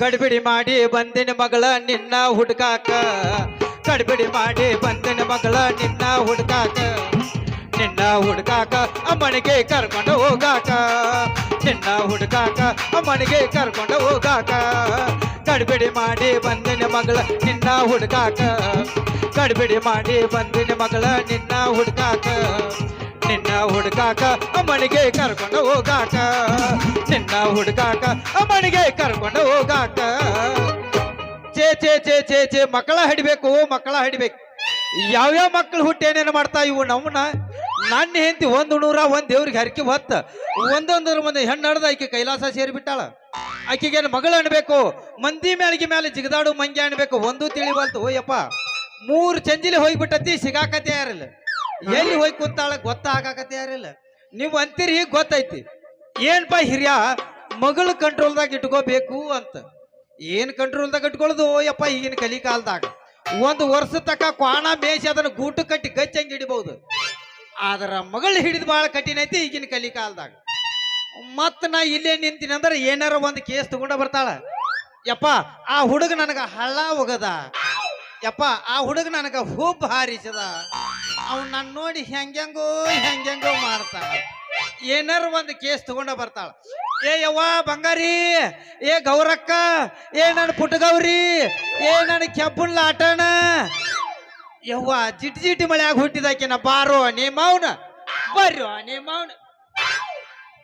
ಗಡಿಬಿಡಿ ಮಾಡಿ ಬಂದಿನ ಮಗಳ ನಿನ್ನ ಹುಡುಕಾಕ. ಗಡಿಬಿಡಿ ಮಾಡಿ ಬಂದಿನ ಮಗಳ ನಿನ್ನ ಹುಡುಕಾಕ. ನಿನ್ನ ಹುಡುಕಾಕ ಅಮ್ಮನಿಗೆ ಕರ್ಕೊಂಡು ಹೋಗಾಕ. ನಿನ್ನ ಹುಡುಕಾಕ ಅಮ್ಮನಿಗೆ ಕರ್ಕೊಂಡು ಹೋಗಾಕ. ಗಡಿಬಿಡಿ ಮಾಡಿ ಬಂದಿನ ಮಗಳ ನಿನ್ನ ಹುಡುಕಾಕ. ಗಡ್ಬಿಡಿ ಮಾಡಿ ಬಂದಿನ ಮಗಳ ನಿನ್ನ ಹುಡುಕಾಕ. ನಿನ್ನ ಹುಡುಕಾಕ ಅಮ್ಮನಿಗೆ ಕರ್ಕೊಂಡು ಹೋಗಾಕ. ನಿನ್ನ ಹುಡುಕಾಕ ಅಮ್ಮನಿಗೆ ಕರ್ಕೊಂಡು ಹೋಗಾಕ. ಚೇ ಚೇ ಚೇ ಚೇ ಚೇ ಮಕ್ಕಳ ಹಿಡಿಬೇಕು ಮಕ್ಕಳ ಹಿಡಿಬೇಕು. ಯಾವ್ಯಾವ ಮಕ್ಕಳು ಹುಟ್ಟಿ ಏನೇನು ಮಾಡ್ತಾ ಇವು ನಮ್ಮನ್ನ? ನನ್ನ ಹೆಂಡತಿ ಒಂದು ನೂರ ಒಂದು ದೇವ್ರಿಗೆ ಹರಕೆ ಹೊತ್ತ ಒಂದೊಂದ್ರ ಮುಂದೆ ಹೆಣ್ಣು ಹಡ್ದ ಆಕೆ ಕೈಲಾಸ ಸೇರಿಬಿಟ್ಟಾಳ. ಆಕೆಗೇನು ಮಗಳು ಅನ್ಬೇಕು? ಮಂದಿ ಮ್ಯಾಲಿಗೆ ಮೇಲೆ ಜಿಗದಾಡು ಮಂಗೆ ಅನ್ಬೇಕು. ಒಂದು ತಿಳಿವಲ್ತು ಓಯಪ್ಪ. ಮೂರು ಚಂಜಿಲಿ ಹೋಗ್ಬಿಟ್ಟತಿ ಸಿಗಾಕತೆ ಯಾರಿಲ್ಲ? ಎಲ್ಲಿ ಹೋಗಿ ಕೂತಾಳ ಗೊತ್ತಾಗಕತೆ ಯಾರಿಲ್ಲ ನೀವು ಅಂತೀರಿ ಗೊತ್ತೈತಿ. ಏನ್ಪ ಹಿರಿಯ, ಮಗಳು ಕಂಟ್ರೋಲ್ದಾಗ ಇಟ್ಕೋಬೇಕು ಅಂತ. ಏನ್ ಕಂಟ್ರೋಲ್ದಾಗ ಇಟ್ಕೊಳ್ಳೋದು? ಯಪ್ಪ, ಈಗಿನ ಕಲಿ ಕಾಲದಾಗ ಒಂದು ವರ್ಷ ತಕ ಕ್ವಾಣ ಬೇಸಿ ಅದನ್ನ ಗೂಟು ಕಟ್ಟಿ ಗಚ್ಚಂಗೆ ಹಿಡಿಬಹುದು. ಆದ್ರ ಮಗಳು ಹಿಡಿದು ಭಾಳ ಕಠಿಣ ಐತಿ ಈಗಿನ ಕಲಿ ಕಾಲದಾಗ ಮತ್ತ ನಾ ಇಲ್ಲೇ ನಿಂತೀನಿ ಅಂದ್ರೆ ಏನಾರ ಒಂದು ಕೇಸ್ ತಗೊಂಡ ಬರ್ತಾಳ. ಯಪ್ಪ, ಆ ಹುಡುಗ ನನಗ ಹಳ್ಳ ಒಗದ. ಯಪ್ಪ, ಆ ಹುಡುಗ ನನಗ ಹೂಬ್ ಹಾರಿಸದ ಅವ್ನು ನನ್ನ ನೋಡಿ ಹೆಂಗೆಂಗೋ ಹೆಂಗೆಂಗೋ ಮಾಡ್ತಾಳ ಏನಾರ ಒಂದು ಕೇಸ್ ತಗೊಂಡ ಬರ್ತಾಳ. ಏ ಯವ್ವ ಬಂಗಾರಿ, ಏ ಗೌರಕ್ಕ, ಏ ನನ್ನ ಪುಟ್ಟಗೌರಿ, ಏ ನನ್ನ ಕೆಬ್ಬನ್ ಲಾಟಣ. ಯವ್ವ ಜಿಟಿ ಜಿಟಿ ಮಳೆಯಾಗ ಹುಟ್ಟಿದಾಕಿನ ಬಾರೋ ನೀ ಮೌನ ಬರ್ರೋ ನೀ ಮೌನ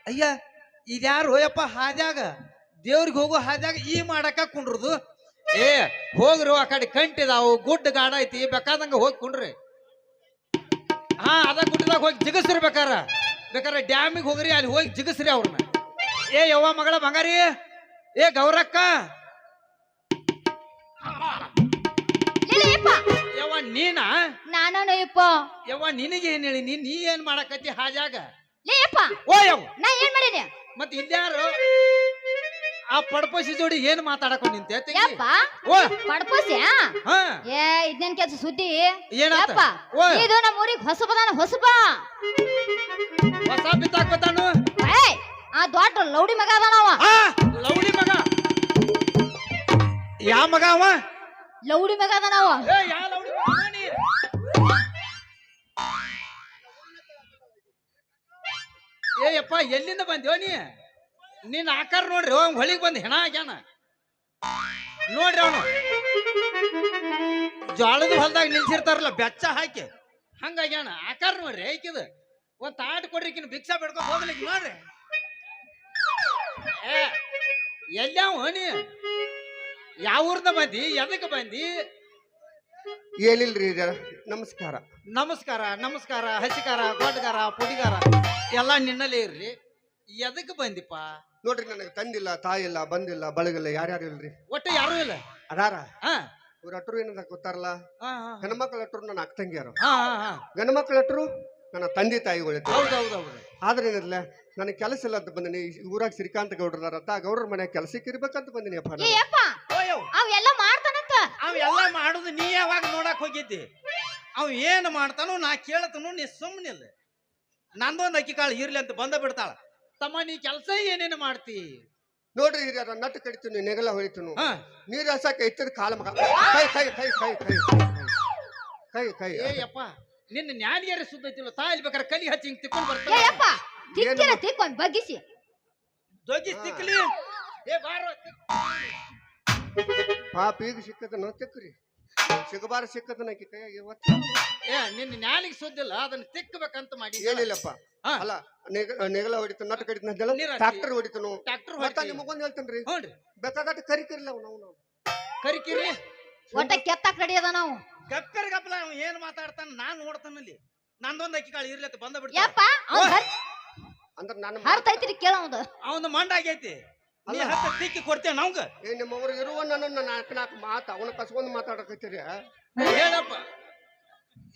ಅಯ್ಯ, ಇದ್ಯಾರು ಯಪ್ಪ ಹಾದ್ಯಾಗ? ದೇವ್ರಿಗೆ ಹೋಗೋ ಹಾದ್ಯಾಗ ಈ ಮಾಡಕ ಕುಂಡ್ರದು? ಏ, ಹೋಗ್ರು ಆ ಕಡೆ ಕಂಟಿದಾವು, ಗುಡ್ಡ ಗಾಡ ಐತಿ, ಬೇಕಾದಂಗ ಹೋಗಿ ಕುಂಡ್ರಿ. ಹಾ ಅದ ಗುಡ್ಡದಾಗ ಹೋಗಿ ಜಿಗಸ್ರಿ ಬೇಕಾರ. ಬೇಕಾರೆ ಡ್ಯಾಮಿಗೆ ಹೋಗ್ರಿ ಅಲ್ಲಿ ಹೋಗಿ ಜಿಗಸ್ರಿ ಅವ್ರನ್ನ. ಏ ಯವ್ವ ಮಗಳ ಬಂಗಾರಿ ಏ ಗೌರಕ್ಕ. ಯವ್ವ ನೀನಾ? ನಾನು ಯಪ್ಪ. ಯವ್ವ ನಿನಗೆ ಏನ್ ಹೇಳಿ? ನೀ ನೀ ಏನ್ ಮಾಡಕತ್ತಿ ಹಾಜಾಗ ಓ ಯವ್ವ. ನಾ ಏನ್ ಮಾಡೀನಿ? ಮತ್ತೆ ಇಲ್ಯಾರು ಆ ಪಡ್ಪಸಿ ಜೋಡಿ ಏನ್ ಮಾತಾಡಕೊಂಡ್ ನಿಂತೆ ತಂಗಿ? ಯಪ್ಪ ಓ. ಪಡ್ಪೋಸಿ ಹಾ. ಏ ಇದ್ನೇನ್ ಕೆಲ್ಸ ಸುದ್ದಿ? ಏನಾತ? ಯಪ್ಪ. ಇದು ನಮ್ಮ ಊರಿಗೆ ಹೊಸಬದಾನ ಹೊಸಬ. ಹೊಸ ಬಿತ್ತಾಕ್ ಬತ್ತಾನು ಏಯ್ ಆ ದೊಡ್ಡ ಲೌಡಿ ಮಗ ಅವ. ಆ ಲೌಡಿ ಮಗ. ಯಾ ಮಗ ಅವ? ಲೌಡಿ ಮಗ ಅವ. ಏ ಯಾ ಲೌಡಿ ಮಗ? ನೀ? ಏ ಯಪ್ಪ ಎಲ್ಲಿಂದ ಬಂದ್ಯೋ ನೀ? ನಿನ್ನ ಆಕಾರ ನೋಡ್ರಿ ಅವ್ನ್ ಹೊಳಿಗ್ ಬಂದು ಹೆಣ ಆಗ್ಯಾನ. ನೋಡ್ರಿ ಅವನು. ಜೋಳದ ಹೊಲದಾಗ ನಿಲ್ಸಿರ್ತಾರಲ್ಲ ಬೆಚ್ಚ ಹಾಕಿ. ಹಂಗಾಗ್ಯಾನ ಆಕಾರ ನೋಡ್ರಿ ಐಕಿದ. ಒಂದ್ ತಾಟ್ ಕೊಡ್ರಿ ಕಿನ್ ಭಿಕ್ಷಾ ಬೇಡ್ಕೊ ಹೋಗ್ಲಿಕ್ಕೆ ನೋಡ್ರಿ. ಏ ಎಲ್ಲಾವ ನೀ? ಯಾವ ಊರ್ದ ಬಂದಿ? ಎದಕ್ಕೆ ಬಂದಿ? ಏನಿಲ್ರಿ ಇದ ನಮಸ್ಕಾರ. ನಮಸ್ಕಾರ ನಮಸ್ಕಾರ ಹಸಿಕಾರ ಗೊಡ್ಗಾರ ಪುಡಿಗಾರ ಎಲ್ಲ ನಿನ್ನಲ್ಲೇ ಇರ್ರಿ. ಎದಕ್ಕೆ ಬಂದಿಪ್ಪ? ನೋಡ್ರಿ ನನಗೆ ತಂದಿಲ್ಲ ತಾಯಿ ಇಲ್ಲ ಬಂದಿಲ್ಲ ಬಳಗಿಲ್ಲ ಯಾರ್ಯಾರು ಇಲ್ರಿ? ಒಟ್ಟು ಯಾರು ಇಲ್ಲ? ಅದಾರ? ಹಾ. ಇವ್ರ ಅಟ್ರು ಏನಂತ ಗೊತ್ತಾರಲ್ಲ? ಹಾ ಹಾ ಹೆಣ್ಮಕ್ಳ ಅಟ್ರು ನನ್ನ ಅಕ್ಕ ತಂಗಿಯರು. ಹಾ ಹಾ ಹಾ. ಗಂಡು ಮಕ್ಳ ಅಟ್ರು ನನ್ನ ತಂದೆ ತಾಯಿ ಹೌದು ಹೌದು ಹೌದು ಆದ್ರೆ ಏನಿಲ್ಲ ನನಗೆ ಕೆಲಸ ಇಲ್ಲ ಅಂತ ಬಂದಿನಿ. ಊರಾಗ ಶ್ರೀಕಾಂತ ಗೌಡ್ರದಾರತ್ತ ಗೌಡ್ರ ಮನೆ ಕೆಲಸಕ್ಕೆ ಇರ್ಬೇಕಂತ ಬಂದಿನಿ ಅಪ್ಪ ನಾನು. ಯಪ್ಪ! ಅವ್ ಎಲ್ಲ ಮಾಡ್ತಾನಂತ ಅವ್ ಎಲ್ಲ ಮಾಡುದು ನೀ ಯಾವಾಗ ನೋಡಕ್ ಹೋಗಿದ್ದಿ? ಅವ್ ಏನ್ ಮಾಡ್ತಾನೋ ನಾ ಕೇಳತನು ನೀ ಸುಮ್ಮನಿಲ್ಲ ನಂದೊಂದು ಅಕ್ಕಿ ಕಾಳು ಇರ್ಲಿ ಅಂತ ಬಂದ ಬಿಡ್ತಾಳ. ತಮ್ಮ ನೀ ಕೆಲಸ ಏನೇನು ಮಾಡ್ತಿ? ನೋಡ್ರಿ ಹಿರಿಯರ ನಟ್ಟು ಕಡಿತೀನಿ ನೆಗಲ ಹೊಳಿತನು ಹಾ. ನೀರ್ ಹಸಕ್ಕೆ ಎತ್ತದ ಕಾಲ ಮಗ. ಕೈ ಕೈ ಕೈ ಕೈ ಕೈ ಕೈ ಕೈ ಏ ಯಪ್ಪ ನಿನ್ನ ನ್ಯಾನಿಯರ ಸುದ್ದ ಐತಿಲ್ಲ ತಾಯಿ ಬೇಕಾದ್ರೆ ಕಲಿ ಹಚ್ಚಿ ಹಿಂಗ್ ತಿಕ್ಕೊಂಡ್ ಏ ಬರ್ತಾನೆ ಯಪ್ಪ ತಿಕ್ಕಿರ ತಿಕ್ಕೊಂಡ್ ಬಗ್ಗಿಸಿ. ಜೋಗಿ ತಿಕ್ಲಿ. ಏ ಬಾರೋ ಪಾಪ ಈಗ ಸಿಕ್ಕದನ ತಿಕ್ಕ್ರಿ ಸಿಗಬಾರ ಸಿಕ್ಕದ ಆಕಿ ಕೈಯಾಗ ಇವತ್ತು. ಏ ನಿನ್ನ ನ್ಯಾನಿಗೆ ಸುದ್ದಿಲ್ಲ ಅದನ್ನ ತಿಕ್ಕಬೇಕಂತ ಮಾಡಿ ಏನಿಲ್ಲಪ್ಪ. ಹಾ. ಅಲ್ಲ ನೆಗ- ನೆಗಲ ಹೊಡಿತು ನಟ್ ಕಡಿತಾನ ನೀರ್ ಹಾಕಿ. ಟ್ರಾಕ್ಟರ್ ಹೊಡಿತಾನು. ಟ್ರ್ಯಾಕ್ಟರ್ ಮತ್ತ ನಿಮಗೊಂದು ಹೇಳ್ತೇನ್ರಿ? ಹ್ಞೂನ್ರಿ ಕರಿಕಿರ್ಲಿ ಅವ್ ನಾವು ನಾವು. ಕರಿಕಿರಿ ಒಟ್ಟ ಕೆತ್ತ ಕಡಿ ಅದ ನಾವು. ಗಪ್ಪರ್ ಗಪ್ಪಲ ಅವ ಏನ್ ಮಾತಾಡ್ತಾನ ನಾನ್ ನೋಡ್ತಾನಲ್ಲಿ ನಂದೊಂದ್ ಅಕ್ಕಿ ಕಾಳು ಇರ್ಲತ್ತ ಬಂದ ಬಿಡ್ತ ಯಪ್ಪ ಅವ್ನ್ ಹರ್ ಅಂದ್ರೆ ನನ್ನ ಹರ್ತೈತಿರಿ ಕೇಳೋದು ಅವನ ಮಂಡ ಆಗೈತಿ. ನೀ ಅಲ್ಲ. ಹತ್ತ ತಿಕ್ಕಿ ಕೊಡ್ತೇವೆ ನಮ್ಗ. ಏ ನಿಮ್ಮವ್ರು ಇರುವ ನನ್ನ ನಾಲ್ಕು ನಾಲ್ಕು ಮಾತು ಅವನ ಕಸ್ಕೊಂಡು ಮಾತಾಡಕತ್ತೀರಿ. ಹೇಳಪ್ಪ.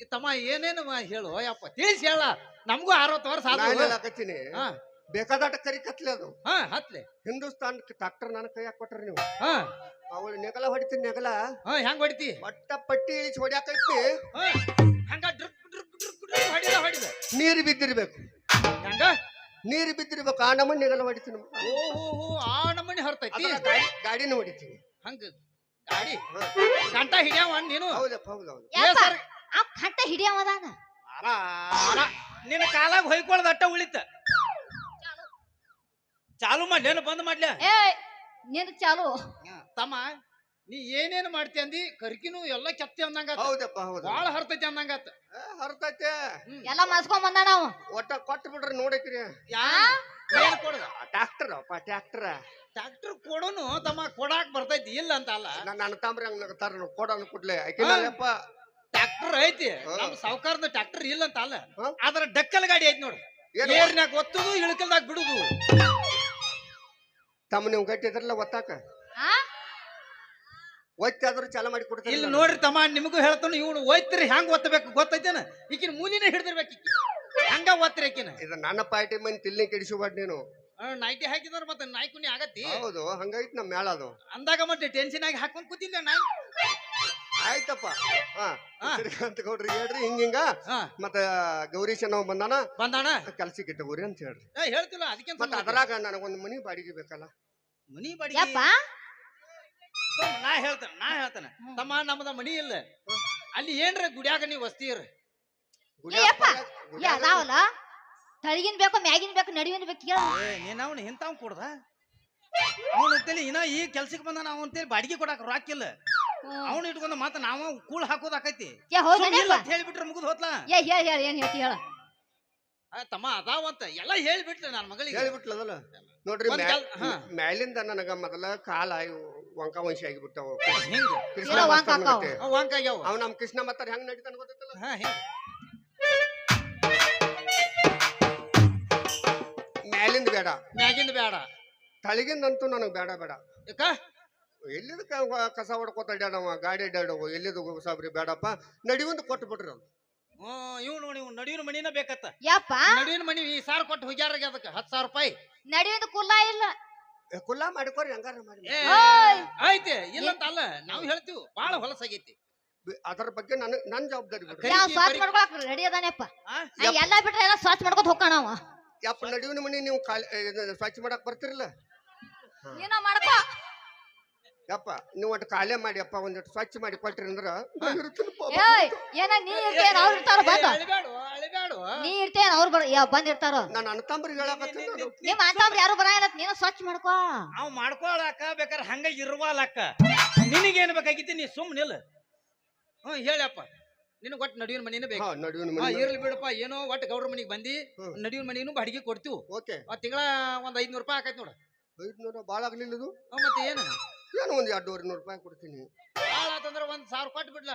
ಈ ತಮ್ಮ ಏನೇನು ಹೇಳು? ಯಪ್ಪ ತಿಳಿಸಿ ಹೇಳ. ನಮಗೂ ಅರವತ್ತು ವರ್ಷ ಆಗ್ತೀನಿ ಬೇಕಾದಾಟ ಹಾ. ಕರಿ ಕತ್ಲೆ ಅದು. ಹಾ ಹತ್ಲೆ. ಹಿಂದೂಸ್ತಾನ್ ಡಾಕ್ಟರ್ ನನ್ನ ಕೈ ಕೊಟ್ರಿ ನೀವು. ಹಾ. ಅವಳು ನೆಗಲ ಹೊಡಿತೀನಿ ನೆಗಲ. ಹಾ ಹೆಂಗ್ ಹೊಡಿತಿ? ಒಟ್ಟ ಪಟ್ಟಿ ಇಳಿಸಿ ಹೊಡ್ಯಾಕೈತಿ. ಹಾ ಹಂಗ ಹೊಡಿದ ಹೊಡಿದ. ನೀರು ಬಿದ್ದಿರ್ಬೇಕು. ಹಂಗ? ನೀರು ಬಿದ್ದಿರ್ಬೇಕು. ಆ ನಮ್ಮನ್ನ ನೆಗಲ ಹೊಡಿತೀನಿ. ಓಹೋ ಆ ನಮ್ಮನಿ ಹೊರ್ತೈತಿ? ಅದರ ಗಾಡಿ ಗಾಡಿನ ಹೊಡಿತೀನಿ. ಹಂಗ ಗಾಡಿ. ಗಂಟ ಹಿಡಿಯವ ನೀನು? ಹೌದಪ್ಪ ಹೌದು ಹೌದು ಯಪ್ಪ ಸರ್ ಆ ಕಟ್ಟ ಹಿಡಿಯವದಾನ ಅರ, ಅರ, ನಿನ್ನ ಕಾಲಾಗ ಹೊಯ್ಕೊಳ್ಳೋದು ಅಟ್ಟ ಉಳಿತ. ಚಾಲು. ಮಾಡ್ಲಿ ಏನು ಬಂದ್ ಮಾಡ್ಲಿ? ಏ ನಿನ್ ಚಾಲು. ತಮ್ಮ ನೀ ಏನೇನ್ ಮಾಡ್ತಿ ಅಂದಿ? ಕರ್ಕಿನೂ ಎಲ್ಲ ಕೆತ್ತಿ ಅಂದಂಗ ಹೌದಪ್ಪ ಹೌದು. ಬಾಳ ಹರ್ತೈತಿ ಅಂದಂಗಾತ. ಹರ್ತೈತೆ. ಎಲ್ಲ ಮಸ್ಕೊಂಡ್ ಬಂದ ನಾವು. ಒಟ್ಟ ಕೊಟ್ಟು ಬಿಡ್ರಿ ನೋಡಕ್ರಿ ಯಾ ಏನ್ ಕೊಡುದ? ಟ್ಯಾಕ್ಟರ್ ಅಪ್ಪ ಟ್ಯಾಕ್ಟರ್. ಕೊಡೋನು ತಮ್ಮ ಕೊಡಾಕ್ ಬರ್ತೈತಿ ಇಲ್ಲ ಅಂತ ಅಲ್ಲ. ನನ್ನ ತಾಮ್ರಿ ಹಂಗ ನಗತಾರ ಕೊಡೋನು ಕೊಡ್ಲೆ. ಆಕಿನಲ್ಲಪ್ಪ ಟ್ರ್ಯಾಕ್ಟರ್ ಐತಿ. ನಮ್ ಸಾವುಕಾರದ ಟ್ರ್ಯಾಕ್ಟರ್ ಇಲ್ಲ ಅಂತ ಅಲ್ಲ ಅದರ ಆದ್ರ ಡಕ್ಕಲ್ ಗಾಡಿ ಐತಿ ನೋಡು. ಏನು? ಏರ್ನ್ಯಾಗ ಒತ್ತುದು ಇಳಕಲ್ದಾಗ ಬಿಡುದು. ತಮ್ಮ ನೀವು ಗಟ್ಟಿದ್ರಲ್ಲ ಒತ್ತಾಕ? ಆ ಒತ್ತಿ ಆದ್ರೂ ಚಾಲ ಮಾಡಿ ಕೊಡ್ತೀನಿ ಇಲ್ಲಿ ನೋಡ್ರಿ ತಮ್ಮ ನಿಮಗೂ ಹೇಳ್ತಾನು ಇವನು ಒಯ್ತಿರಿ ಹೆಂಗ್ ಒತ್ತಬೇಕು ಗೊತ್ತೈತೇನ? ಈಕಿನ ಮೂಲಿನೇ ಹಿಡಿದಿರ್ಬೇಕು ಈಕಿ. ಹಂಗ ಒತ್ತರಿ ಈಕಿನ. ಇದು ನನ್ನ ಪಾರ್ಟಿ ಮಂದಿ ತಿಲ್ಲಿ ಕೆಡಿಸಬೇಡ ನೀನು. ನೈಟಿ ಹಾಕಿದ್ರ ಮತ್ತೆ ನಾಯ್ಕುನಿ ಆಗತ್ತಿ. ಹೌದು ಹಂಗೈತ್ ನಮ್ಮ ಮೇಳ ಅದು. ಅಂದಾಗ ಮತ್ತೆ ಟೆನ್ಷನ್ ಆಗಿ ಹಾಕೊಂಡ್ ಕೂತಿಲ್ಲ ನಾಯಿ. ಆಯ್ತಪ್ಪ. ಹಾ ಅಂತ ಗೌಡ್ರಿ ಹೇಳ್ರಿ ಹಿಂಗ ಹಿಂಗ. ಮತ್ತೆ ಮತ್ತ ಅನ್ನೋ ಬಂದಾನ? ಬಂದಾನ? ಬಂದಾಣ ಕೆಲ್ಸಕ್ಕೆ ಇಟ್ಟಗೋರಿ ಅಂತ ಹೇಳ್ರಿ. ಏ ಹೇಳ್ತಿಲ್ಲ ಅದಕ್ಕೆ ಮತ್ತ ಅದ್ರಾಗ ನನಗೊಂದು ಮನಿ ಬಾಡಿಗೆ ಬೇಕಲ್ಲ? ಮನಿ ಬಾಡಿಗೆ? ಯಪ್ಪ. ನಾ ಹೇಳ್ತೇನೆ ನಾ ಹೇಳ್ತೇನೆ. ತಮ್ಮ ನಮ್ಮದ ಮನಿ ಇಲ್ಲ. ಅಲ್ಲಿ ಏನ್ರ ಗುಡಿಯಾಗ ನೀವು ವಸ್ತಿರ ಯಪ್ಪ. ಏ ಅದಾವಲ್ಲ ತಳಗಿನ ಬೇಕು ಮ್ಯಾಗಿನ ಬೇಕು ನಡುವಿನ ಬೇಕು ಕೇಳ. ಏ ನೀನ್ ಅವ್ನ ಇಂತಾವ್ ಕೊಡ್ದ? ಅವನು ಅಂತೇಳಿ ಇನ್ನ ಈ ಕೆಲ್ಸಕ್ಕೆ ಬಂದ ನಾವು ಅಂತೇಳಿ ಬಾಡಿಗೆ ಕೊಡಾಕ ರೊಕ್ಕಿಲ್ಲ ಅವ್ನ ಇಟ್ಕೊಂಡ ಮತ್ತ ನಾವ ಕೂಳ್ ಹಾಕೋದಾಕೈತಿ ಏ ಹೌದನೇಪ್ಪ ಹೇಳಿಬಿಟ್ರೆ ಮುಗಿದ್ ಹೋತ್ಲಾ? ಏ ಹೇಳ ಹೇಳ ಏನ್ ಹೇಳ್ತಿ ಹೇಳ. ಆ, ತಮ್ಮ ಅದಾವಂತ ಎಲ್ಲ ಹೇಳ್ಬಿಟ್ಲೆ ನನ್ನ ಮಗಳಿಗೆ. ಹೇಳ್ಬಿಟ್ಲದಲ್ಲ ನೋಡ್ರಿ ಒಂದ್ ಕೆಲ್- ಹಾ. ಮ್ಯಾಲಿಂದ ನನಗ ಮೊದಲ ಕಾಲ ವಂಕ ವಂಶ ಆಗಿಬಿಟ್ಟವ. ಹಿಂಗ? ಕೃಷ್ಣ ಇಲ್ಲ, ವಂಕ ಮಾಸ್ತರ್ನ ಆಕಾವ. ಗತೆ. ಅವ್ ವಾಂಕ ಆಗ್ಯಾವ. ಅವ್ ನಮ್ ಕೃಷ್ಣ ಮಾತಾರ ಹೆಂಗ್ ನಡೀತಾನ ಗೊತ್ತೈತಲ್ಲ? ಹಾ ಹಿಂಗ ಮ್ಯಾಲಿಂದ ಬೇಡ. ಮ್ಯಾಗಿಂದ ಬೇಡ. ತಳಗಿಂದಂತೂ ನನಗ್ ಬೇಡ ಬೇಡ. ಯಾಕ? ಎಲ್ಲಿದ ಕಸ ಹೊಡ್ಕೋತ ಅಡ್ಯಾಡವ ಗಾಡಿ ಅಡ್ಯಾಡವ ಎಲ್ಲಿದ ಸಾಬ್ರಿ ಬೇಡಪ್ಪ ನಡಿವಂದು ಕೊಟ್ಟು ಬಿಡ್ರಿ ಅವ್ನು. ಇವ್ ನೋಡಿ ಇವ್ ನಡುವಿನ ಮನಿನ ಬೇಕತ್ತ. ಯಪ್ಪ? ನಡುವಿನ ಮನಿ ಈ ಸಾರ್ ಕೊಟ್ಟು ಹೋಗ್ಯಾರ ಅದಕ್ಕೆ ಹತ್ತು ಸಾವಿರ ರೂಪಾಯಿ. ನಡುವಿನ ಕುಲ್ಲ ಇಲ್ಲ. ಏ, ಕುಲ್ಲ ಮಾಡ್ಕೋರಿ ಹಂಗಾರ ಮಾಡಿ. ಏ, ಓಯ್. ಐತೆ ಇಲ್ಲ ಅಂತ ಅಲ್ಲ ನಾವು ಹೇಳ್ತೀವಿ ಬಾಳ ಹೊಲಸಾಗೈತಿ ಬಿ- ಅದ್ರ ಬಗ್ಗೆ ನನ್ ನನ್ ಜವಾಬ್ದಾರಿ ಬಿಡ್ರಿ. ಸ್ವಚ್ಛ ಮಾಡ್ಕೊಳಕ್ ರೆಡಿ ಅದಾನೆಪ್ಪ ಆ? ಎಲ್ಲಾ ಬಿಟ್ರೆ ಎಲ್ಲ ಸ್ವಚ್ಛ ಮಾಡ್ಕೊತ ಹೋಗ್ತಾನ ಅವ ಯಪ್ಪ ನಡುವಿನ ಮನಿ ನೀವು ಖಾಲಿ ಇದು ಸ್ವಚ್ಛ ಮಾಡಕ್ ಬರ್ತಿರಲ್ಲ ನೀನ ಮಾಡ್ಕೋ. ಯಪ್ಪ ನೀವು ಒಟ್ಟು ಕಾಲೇ ಮಾಡಿ ಅಪ್ಪ ಒಂದಿಟ್ಟು ಸ್ವಚ್ಛ ಮಾಡಿ ಕೊಟ್ರಿ ಅಂದ್ರ. ಏಯ್ ಏನ ನೀ ಇರ್ತೇನ ಅವ್ರು ಇರ್ತಾರ ಬಂದ. ನೀ ಇರ್ತೇನ ಅವ್ರು ಬರ ಯಾ, ಬಂದ್ ಇರ್ತಾರ? ನಾನು ಹೇಳಕತ್ತೀನಿ ನಾನು. ನಿಮ್ ಅಂತವ್ರು ಯಾರು ಬರಂಗಿಲ್ಲ ನೀನು ಸ್ವಚ್ಛ ಮಾಡ್ಕೋ. ಅವ್ ಮಾಡ್ಕೊಳಕ ಬೇಕಾರೆ ಹಂಗ ಇರುವಲಕ್ಕ. ನಿನಗೇನ್ ಬೇಕಾಗಿತ್ತು? ನೀ ಸುಮ್ಮನಿಲ್ಲ ಹ್ಮ್ ಹೇಳಪ್ಪ. ನಿನಗೆ ಒಟ್ಟು ನಡುವಿನ ಮನಿನ ಬೇಕು. ಹಾ ನಡುವಿನ ಹಾ ಮನಿ ಇರ್ಲಿ ಬಿಡಪ್ಪ. ಏನೋ ಒಟ್ಟು ಗೌಡ್ರ ಮನಿಗ್ ಬಂದಿ ಹ್ಮ್. ನಡುವಿನ ಮನಿನು ಬಾಡಿಗೆ ಕೊಡ್ತೀವಿ. ಓಕೆ. ಆ ತಿಂಗಳ ಒಂದ್ ಐದ್ನೂರು ರೂಪಾಯಿ ಆಕೈತಿ ನೋಡ. ಐದ್ನೂರ ಭಾಳ ಆಗ್ಲಿಲ್ಲ ಇದು? ಮತ್ತೆ ಏನು? ಏನು ಒಂದ್ ಎರಡೂವರೆ ನೂರು ರೂಪಾಯಿ ಕೊಡ್ತೀನಿ. ಆತಂದ್ರ ಒಂದ್ ಸಾವಿರ ಕೊಟ್ಟು ಬಿಡ್ಲ?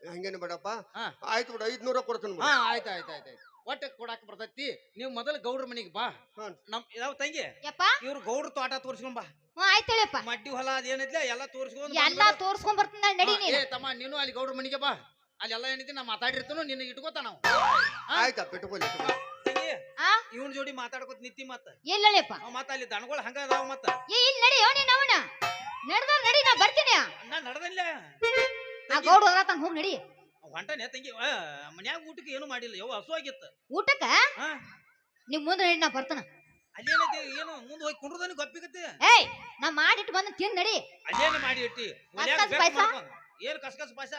ಹಂಗೇನು ಬೇಡಪ್ಪ. ಹಾ. ಆಯ್ತು ಬಿಡ ಐದ್ನೂರ ಕೊಡ್ತೀನಿ ಬಿಡು. ಹಾ ಆಯ್ತು ಆಯ್ತು ಆಯ್ತು ಆಯ್ತು. ಒಟ್ಟು ಕೊಡಾಕ ಬರ್ತೈತಿ. ನೀವ್ ಮೊದಲು ಗೌಡ್ರ ಮನೆಗೆ ಬಾ. ಹಾ. ನಮ್ ಯಾವ ತಂಗಿ? ಯಪ್ಪ. ಇವ್ರು ಗೌಡ್ರ ತೋಟ ತೋರ್ಸ್ಕೊಂಡ್ ಬಾ. ಆಯ್ತಳಿಯಪ್ಪ ಮಡ್ಡಿ ಹೊಲ ಅದೇನಿದ್ಲ ಎಲ್ಲ ತೋರಿಸ್ಕೊಂಡ್ ಎಲ್ಲಾ ತೋರ್ಸ್ಕೊಂಡ್ ಬರ್ತೀನಿ ನಾನ್ ನಡಿ ನೀನು. ಏ ತಮ್ಮ ನೀನು ಅಲ್ಲಿ ಗೌಡ್ರ ಮನೆಗೆ ಬಾ. ಅಲ್ಲೆಲ್ಲ ಎಲ್ಲ ಏನೈತಿ ನಾ ಮಾತಾಡಿರ್ತಾನು ನಿನ್ನ ಇಟ್ಕೋತ ನಾವು. ಆಯ್ತಾ ಬಿಟ್ಕೊಳ್ಳಿ ಇಟ್ಕೊಳ್ಳಿ. ತಂಗಿ ಆ? ಇವನ್ ಜೋಡಿ ಮಾತಾಡ್ಕೊತ ನಿತ್ತಿ ಮತ್ತ. ಅವ್ ಮತ್ತ ಅಲ್ಲಿ ದನಗಳು ಹಂಗ ಅದಾವ ಮತ್ತ. ಏ ಇಲ್ಲಿ ನಡಿ ಅವನಿ ನಡ್ದ ನಡಿ ನಾ ಬರ್ತೀನಿ. ನಾ ನಡ್ದಲ್ಲ ಆ ಗೌಡ ಹೋಗ್ತಾನ ಹೋಗ್ ನಡಿ. ಹೊಂಟನೆ ತಂಗಿ. ಆ, ಮನ್ಯಾಗ ಊಟಕ್ಕೆ ಏನು ಮಾಡಿಲ್ಲ. ಯವ್ವ ಹಸು ಆಗಿತ್ತು. ಊಟಕ್ಕ? ಹಾ. ನಿಮ್ ಮುಂದೆ ನಡಿ ನಾ ಬರ್ತಾನ. ಅಲ್ಲೇನೈತಿ ಏನು ಮುಂದೆ ಹೋಗಿ ಕುಂಡ್ರದನಿ ಗಪ್ಪಿಗತ್ತೆ? ಏಯ್ ನಾ ಮಾಡಿಟ್ಟು ಬಂದು ತಿಂದ್ ನಡಿ. ಅಲ್ಲೇನ ಮಾಡಿ ಇಟ್ಟಿ ಒಲ್ಯಾಗ ಕಸ್ಕಸ್ ಬೆಕ್ ಪಾಯ್ಸ? ಮಾಡ್ಕೊಂಡ್ ಏನ್ ಕಸ್ಕಸ್ ಪಾಯ್ಸ?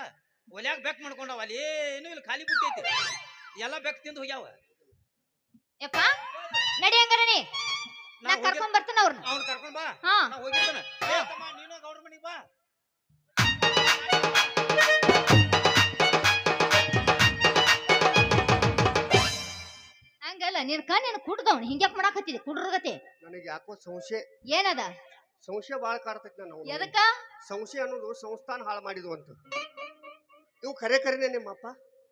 ಒಲ್ಯಾಗ ಬೆಕ್ ಮಾಡ್ಕೊಂಡವ. ಅಲ್ಲಿ ಏನು ಇಲ್ಲ ಖಾಲಿ ಬಿಟ್ಟೈತಿ ಎಲ್ಲ ಬೆಕ್ ತಿಂದು ಹೋಗ್ಯಾವ. ಯಪ್ಪ ನಡಿ ಹಂಗಾರ ನೀ. ನಾ ಕರ್ಕೊಂಡ್ ಬರ್ತಾನ ಅವ್ರನ್ನ ಅವ್ನ ಕರ್ಕೊಂಡ್ ಬಾ. ಹಾ. ನಾ ಹೋಗಿರ್ತಾನ. ಏ ತಮ್ಮ ನೀನು ಗೌಡ್ರ ಮನಿಗ್ ಬಾ. ಹಂಗಲ್ಲ ನಿನ್ ಕಣ್ ನೀನು ಕುಡ್ದವ್ನ ಹಿಂಗ್ಯಾಕ್ ಮಾಡಾಕತ್ತಿದೆ ಕುಡ್ರಗತಿ ನನಗೆ ಯಾಕೋ ಸಂಶಯ ಏನದ? ಸಂಶಯ ಭಾಳ ಕಾಡ್ತೈತಿ ನಾನು ಎದಕ್ಕ? ಸಂಶಯ ಅನ್ನೋದು ಸಂಸ್ಥಾನ ಹಾಳು ಮಾಡಿದ್ವು ಅಂತ ಇವು ಖರೆ ಖರೇನೆ ನಿಮ್ಮಪ್ಪ?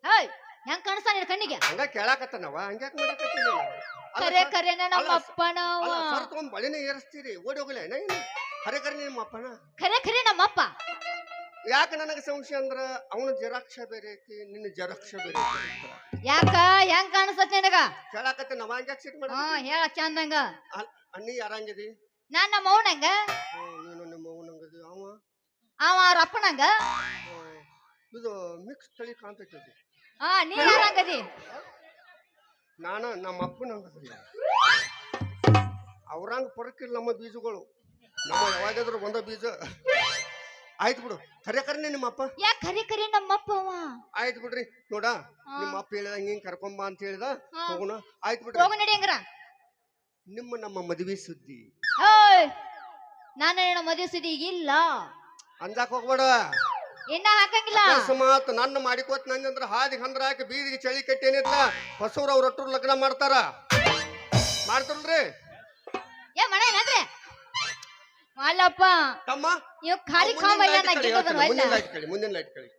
ಹೇಯ್ ಹೆಂಗ್ ಕಾಣಿಸ್ತಾ ನಿನ್ ಕಣ್ಣಿಗೆ? ಹಂಗ ಕೇಳಾಕತ್ತಾನವ ಹಂಗ್ಯಾಕ್ ಮಾಡಕತ್ತೀನಿ ಕರೆ ಕರೆನ ನಮ್ಮ ಅಪ್ಪನವ. ಸರ್ ತಗೊಂಡ್ ಬಳಿನ ಏರಿಸ್ತೀರಿ ಓಡಿ ಹೋಗಲ್ಲ ಏನು ಖರೆ ಖರೆ ನಿಮ್ಮಪ್ಪನ ಖರೆ ಖರೆ ನಮ್ಮಪ್ಪ ಯಾಕೆ ನನಗೆ ಸಂಶಯ ಅಂದ್ರ ಅವನ ಜರಾಕ್ಷ ಬೇರೆ ಐತಿ ನಿನ್ನ ಜರಾಕ್ಷ ಬೇರೆ ಐತಿ ಯಾಕ? ಹೆಂಗ್ ಕಾಣಿಸ್ತತ್ ನಿನಗ? ಕೇಳಾಕತ್ತೆ ನವ ಹಂಗ್ಯಾಕ್ ಸಿಟ್ ಮಾಡ ಹಾ ಹೇಳ ಚಂದಂಗ ಅನ್ನಿ ಯಾರಂಗಿದಿ ನಾನ್ ನಮ್ಮ ಅವನಂಗ ನೀನು ನಿಮ್ಮ ಅವನಂಗದಿ ಅವ? ಅವ ಅವ್ರ ಅಪ್ಪನಂಗ ಇದು ಮಿಕ್ಸ್ ತಳಿ ಕಾಣ್ತೈತಿ. ಹಾ ನೀ ಯಾರಂಗದಿ ನಾನು ನಮ್ಮ ಅಪ್ಪನಂಗದಿ ಅವ್ರಂಗ ಪರಕಿಲ್ಲ ನಮ್ಮ ಬೀಜಗಳು. ನಮ್ಮ ಯಾವಾಗಾದ್ರೂ ಬಂದ ಬೀಜ. ಆಯ್ತು ಬಿಡು. ಖರೆ ಕರೆ ನಿಮ್ಮ ಅಪ್ಪ. ಯಾಕ ಕರೆ ಕರಿ ನಮ್ಮಪ್ಪ ಅವ? ಆಯ್ತು ಬಿಡ್ರಿ. ನೋಡ. ನಿಮ್ಮ ಅಪ್ಪ ಹೇಳಿದ ಹಿಂಗ್ ಕರ್ಕೊಂಬ ಅಂತ ಹೇಳಿದ. ಹೋಗೋಣ. ಆಯ್ತು ಬಿಡ್ರಿ. ಹೋಗು ನಡಿ ಹಂಗ್ರ. ನಿಮ್ಮ ನಮ್ಮ ಮದುವೆ ಸುದ್ದಿ. ನಾನು ನಿನ್ನ ಮದುವೆ ಸುದ್ದಿ ಇಲ್ಲ. ಅಂದಾಕ್ ಹೋಗ್ಬೇಡ. ಇನ್ನ ಹಾಕಂಗಿಲ್ಲ. ಅಕಸ್ಮಾತ್ ನನ್ನ ಮಾಡಿಕೋತ್ ನಂದಂದ್ರ ಹಾದಿ ಹಂದ್ರ ಹಾಕಿ ಬೀದಿಗೆ ಚಳಿ ಕಟ್ಟೇನಿಲ್ಲ ಹೊಸವ್ರ ಅವ್ರ ಒಟ್ಟರು ಲಗ್ನ ಮಾಡ್ತಾರ. ಮಾಡ್ತಾರಲ್ರಿ? ಏ ಮಣ ಏನಾದ್ರೆ? ಮಾಲಪ್ಪ ತಮ್ಮ ಇವ್ ಖಾಲಿ ಕಳಿ, ನಗ್ಗಿದ್ದದನ್ ಹೇಳ್ತೀನಿ, ಮುಂದಿನ ಲೈಟ್ ಕಳಿ ಮುಂದಿನ ಲೈಟ್ ಕಳಿ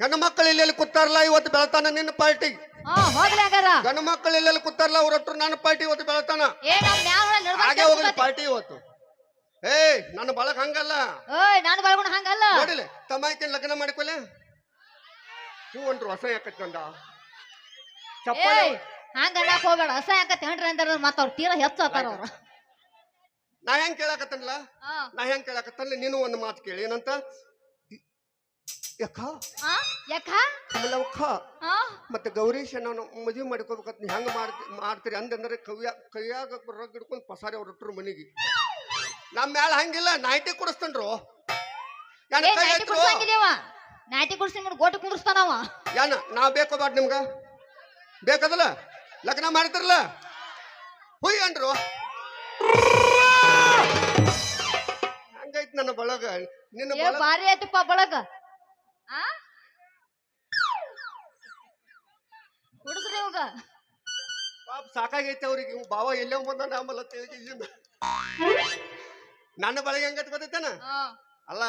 ಹೆಣ್ಣು ಮಕ್ಕಳು ಇಲ್ಲೆಲ್ಲಿ ಕೂತಾರಲ್ಲ ಇವತ್ತು ಬೆಳತಾನ ನಿನ್ನ ಪಾರ್ಟಿ? ಹಾ ಹೋಗ್ಲಿ ಹಂಗಾರ. ಗಂಡು ಮಕ್ಕಳು ಇಲ್ಲೆಲ್ಲಿ ಕೂತಾರಲ್ಲ ಅವ್ರ ಒಟ್ಟರು ನನ್ನ ಪಾರ್ಟಿ ಇವತ್ತು ಬೆಳತಾನ? ಏ ನಮ್ ಮ್ಯಾಲ ಹಾಗೆ ಹೋಗಲಿ ಪಾರ್ಟಿ ಇವತ್ತು. ಏಯ್ ನನ್ನ ಬಳಕ್ ಹಂಗಲ್ಲ. ಓಯ್ ನಾನು ಬಳ್ಕೊಂಡು ಹಂಗಲ್ಲ. ನೋಡಿಲ್ಲ ತಮ್ಮ ಲಗ್ನ ಮಾಡಿಕೊಲೆ? ಹೂ ಅಂಟ್ರು ಹೊಸ ಯಾಕತ್ಕೊಂಡ ಚಪ್ಪಾಳೆ ಏಯ್ ಹಂಗ ಅನ್ನಕ್ ಹೋಗ್ಬೇಡ. ಹಸ ಯಾಕತ್ ತೆಂಡ್ರಿ ಅಂದಾರ ಮತ್ತ ಅವ್ರ ತೀರಾ ಹೆಚ್ಚು ಆತಾರ ಅವ್ರು ನಾ ಹೆಂಗ್ ಕೇಳಾಕತ್ತನ್ಲ? ಹಾ. ನಾ ಹೆಂಗ್ ಕೇಳಾಕತ್ತಲ್ಲ ನೀನು ಒಂದು ಮಾತು ಕೇಳಿ ಏನಂತ? ಯಕ್ಕ? ಆ? ಯಾಕ ಕಮಲವ್ಕ ಆ? ಮತ್ತೆ ಗೌರೀಶ ನಾನು ಮದುವೆ ಮಾಡ್ಕೋಬೇಕಂತ ಹೆಂಗ್ ಮಾಡ್ತಿ ಮಾಡ್ತೀರಿ? ಅಂದ್ರೆ ಕವಿಯ ಕೈಯಾಗ ರಗ್ ಹಿಡ್ಕೊಂಡು ಪಸಾರಿ ಅವ್ರ ಇಟ್ರು ಮನೆಗೆ. ನಮ್ಮ ಮ್ಯಾಲ ಹಂಗಿಲ್ಲ ನೈಟಿ ಕುಡಿಸ್ತಾನ್ರು. ನನ್ನ ಏ ಕೈ ನಾಟಿ ಎತ್ರು? ಕುಡ್ಸಂಗಿಲ್ಲವ ನಾಟಿ ಕುಡ್ಸಿ ಗೋಟು ಕುಂದ್ರಸ್ತಾನವ ಯಾನ ನಾ ಬೇಕೋ ಬಾಟ್ ನಿಮ್ಗ? ಬೇಕದಲ್ಲ? ಲಗ್ನ ಮಾಡ್ತಿರಲ್ಲ ಹುಯ್ ಅಂದ್ರು. ಹಂಗೈತ್ ನನ್ನ ಬಳಗ. ನಿನ್ನ ಏ ಬಳಗ ಬಾರಿ ಆಯ್ತಪ್ಪ ಬಳಗ. ಆ? ಕುಡ್ಸ್ರಿ ಇವಾಗ. ಪಾಪ ಸಾಕಾಗೈತೆ ಅವ್ರಿಗೆ. ಇವ್ ಬಾವ ಎಲ್ಲೇ ಬಂದ ಆಮೇಲೆ ತಿಳಿಗಿಸಿಂದ ನನ್ನ ಬಳಗ ಹೆಂಗತ್ ಗೊತ್ತೈತೇನ ಅಲ್ಲ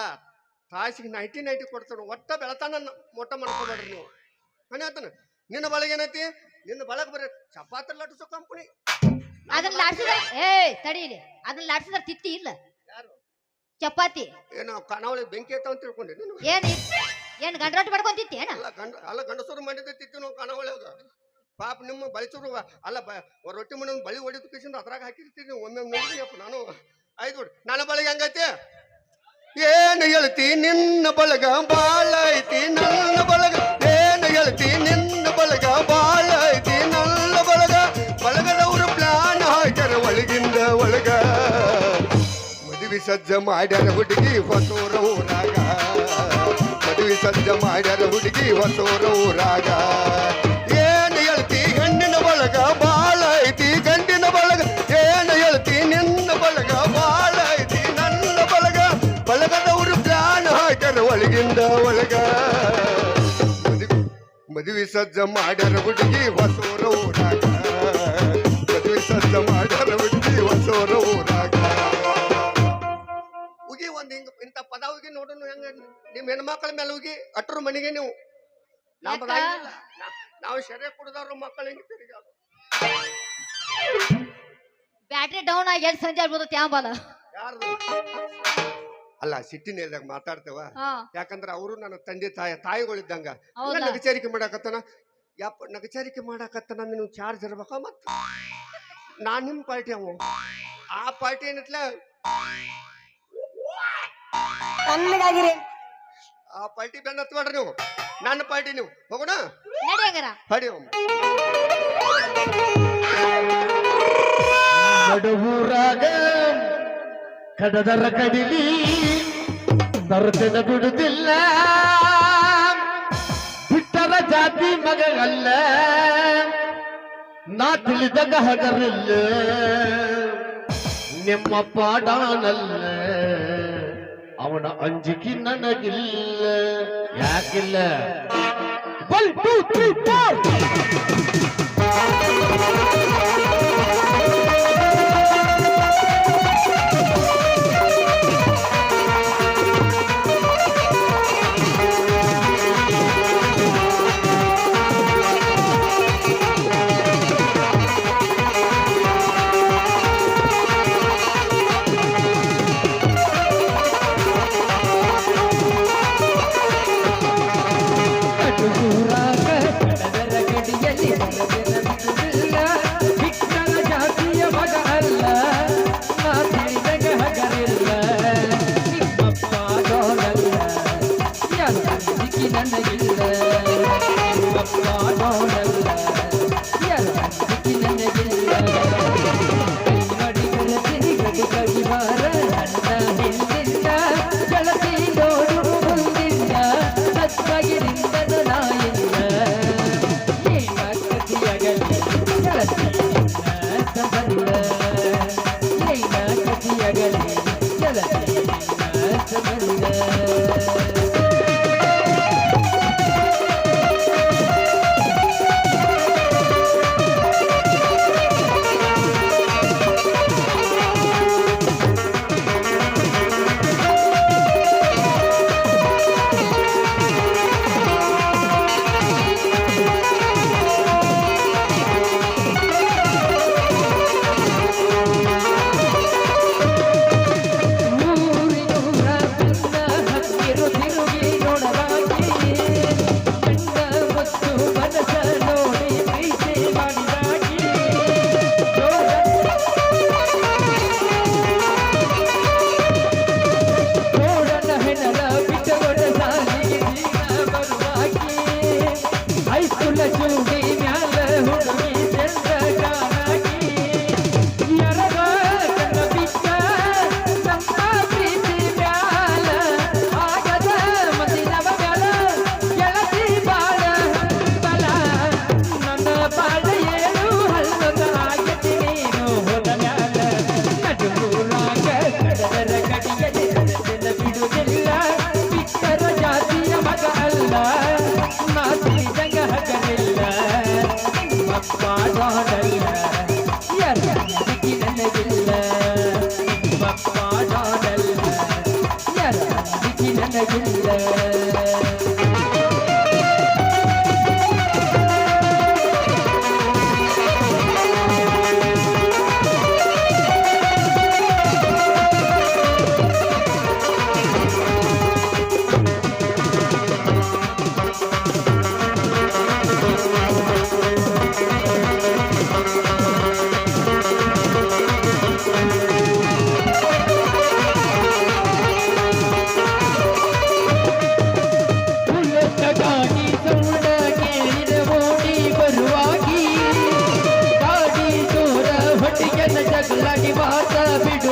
ತಾಸಿಗೆ ನೈಟಿ ನೈಟಿ ಕೊಡ್ತಾನ ಒಟ್ಟ ಬೆಳತಾನ ಮೊಟ್ಟ ಮಾಡ್ಕೋಬೇಡ್ರಿ ನೀವು. ಹೇಳ್ತಾನ. ನಿನ್ನ ಬಳಗ ಏನೈತಿ? ನಿನ್ನ ಬಳಗ ಬರ ಚಪಾತಿ ಲಟ್ಟಿಸೋ ಕಂಪನಿ ಅದನ್ನ ಲಾಡ್ಸಿದ್ರ ಏ ತಡೀಲಿ ಅದನ್ನ ಲಾಡ್ಸಿದ್ರ ತಿತ್ತಿ ಇಲ್ಲ. ಚಪಾತಿ. ಏನೋ ಕಣಾವಳಿ ಬೆಂಕಿ ಐತ ಅಂತ ತಿಳ್ಕೊಂಡೆ ನೀನು. ಏನ್ ಏನು ಗಂಡ್ರೊಟ್ಟಿ ಮಾಡ್ಕೊಂತಿತ್ತಿ ಏನ? ಅಲ್ಲ ಗಂಡ ಅಲ್ಲ ಗಂಡಸರು ಮಾಡಿದ್ದಿತ್ತು ನಾವು ಪಾಪ ನಿಮ್ಮ ಬಳಿಸೋರು ಅಲ್ಲ ರೊಟ್ಟಿ ಮನೆ ಬಳಿ ಹೊಡಿದ ಕಿಶಿಂದ ಅದ್ರಾಗ ಹಾಕಿರ್ತೀನಿ ಒಮ್ಮೆ ಅಪ್ಪ ನಾನು. ಬಿಡು ನನ್ನ ಬಳಗ ಹಂಗೈತೆ? ಏನು ಹೇಳ್ತಿ ನಿನ್ನ ಬಳಗ ಬಾಳ ಐತಿ? ನನ್ನ ಬಳಗ ಏನು ಹೇಳ್ತಿ ನಿನ್ನ ಬಳಗ ಬಾಳ ಐತಿ? ನನ್ನ ಬಳಗ ಬಳಗದವರು ಪ್ಲಾನ್ ಹಾಕ್ಯಾರ ಒಳಗಿಂದ ಒಳಗ. ಮದುವೆ ಸಜ್ಜ ಮಾಡ್ಯಾರ ಹುಡುಗಿ ಹೊಸೂರ ಊರಾಗ. ಮದುವೆ ಸಜ್ಜ ಮಾಡ್ಯಾರ ಹುಡುಗಿ ಹೊಸೂರ ಊರಾಗ. ಏನು ಹೇಳ್ತಿ ಹೆಣ್ಣಿನ ಬಳಗ ಒಳಗಿಂದ ಒಳಗ. ಮದುವೆ ಸಜ್ಜ ಮಾಡ್ಯಾರ ಹುಡುಗಿ ಹೊಸೋರ ಊರಾಗ. ಮದುವೆ ಸಜ್ಜ ಮಾಡರ ಹುಡುಗಿ ಹೊಸೋರ ಊರಾಗ. ಉಗಿ ಒಂದ್ ಹಿಂಗ ಇಂತ ಪದ ಹುಗಿ ನೋಡೋಣ ಹೆಂಗ ನಿಮ್ ಹೆಣ್ಮಕ್ಳ ಮೇಲೆ ಉಗಿ ಅಟ್ರ ಮನೆಗೆ ನೀವು. ನಾವು ಶರೀರ ಕುಡ್ದವ್ರ ಮಕ್ಕಳು ಹಿಂಗ ತಿರುಗ ಬ್ಯಾಟ್ರಿ ಡೌನ್ ಆಗಿ ಎಲ್ಲಿ ಸಂಜೆ ಆಗ್ಬೋದು ತ್ಯಾಂಬಲ? ಯಾರ್ದು? ಅಲ್ಲ ಸಿಟ್ಟಿನ ಮಾತಾಡ್ತೇವ? ಯಾಕಂದ್ರೆ ಅವರು ನನ್ನ ತಂದೆ ತಾಯಿ ತಾಯಿಗಳಿದ್ದಂಗ? ನಗಚಾರಿಕೆ ಮಾಡಾಕತ್ತನ? ಯಪ್ಪ ನಗಚಾರಿಕೆ ಮಾಡಾಕತ್ತನ ನೀವು ಚಾರ್ಜ್ ಇರ್ಬೇಕ ಮತ್ತ ನಾನ್ ನಿಮ್ ಪಾರ್ಟಿ ಅವ. ಆ ಪಾರ್ಟಿ ಏನತ್ಲ? ಆ ಪಾರ್ಟಿ ಬೆನ್ನ ಹತ್ಬೇಡ್ರಿ ನೀವು. ನನ್ನ ಪಾರ್ಟಿ ನೀವು. ಹೋಗೋಣ? ಹಡಿ ನಡುವೂರಾಗ ಕಡದರ ಕಡಿಲಿ ತರುತ್ತಿನ ಬಿಡುದಿಲ್ಲ. ಬಿಟ್ಟರ ಜಾತಿ ಮಗಲ್ಲ ನಾ ತಿಳಿದಾಗ ಹಗರಿಲ್ಲ ನಿಮ್ಮ ಪಾಡಾನಲ್ಲ. ಅವನ ಅಂಜಿಕೆ ನನಗಿಲ್ಲ. ಯಾಕಿಲ್ಲ? ಒನ್ ಟೂ ತ್ರೀ ಫೋರ್ ನಿನ್ನ ಮಾತ